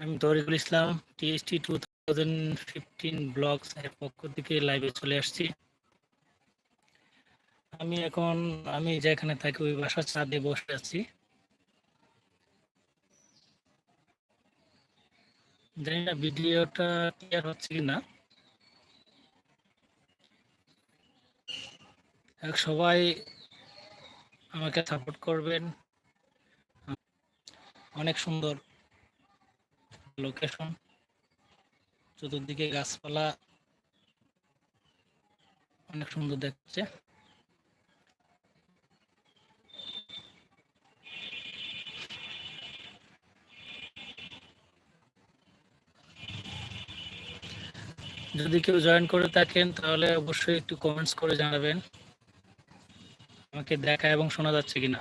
আমি Tarikul Islam TST two thousand fifteen blogs এর পক্ষ থেকে লাইভে চলে আসছি। আমি এখন, আমি যেখানে থাকি ওই বাসার ছাদে বসে আছি। জানি না ভিডিওটা ক্লিয়ার হচ্ছে কি না। সবাই আমাকে সাপোর্ট করবেন। অনেক সুন্দর। লোকেশন চতুর্দিকে গাছপালা অনেক সুন্দর দেখছে। যদি কেউ জয়েন করে থাকেন, তাহলে অবশ্যই একটু কমেন্টস করে জানাবেন। আমাকে দেখা এবং শোনা যাচ্ছে কিনা।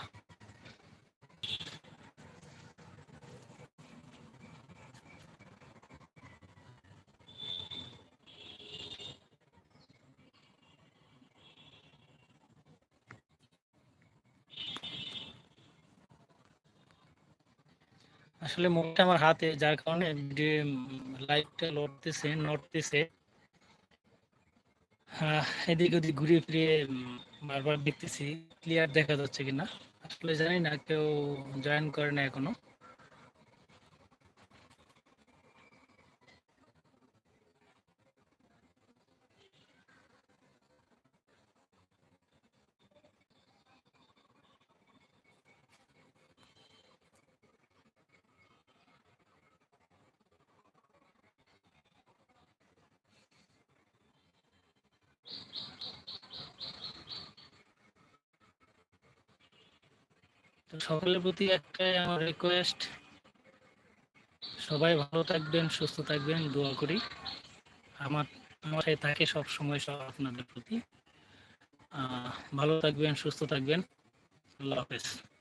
আসলে মুখটা আমার হাতে, যার কারণে লাইটটা লড়তেছে, নড়তেছে। এদিক ওদিক ঘুরিয়ে ফিরিয়ে বারবার দেখতেছি। ক্লিয়ার দেখা যাচ্ছে কিনা? আসলে জানি না, কেউ জয়েন করে না এখনও। সকলের প্রতি একটাই আমার রিকোয়েস্ট সবাই ভালো থাকবেন, সুস্থ থাকবেন, দোয়া করি। আমার আমার থাকে সব সময় সব আপনাদের প্রতি। ভালো থাকবেন, সুস্থ থাকবেন। আল্লাহ হাফেজ।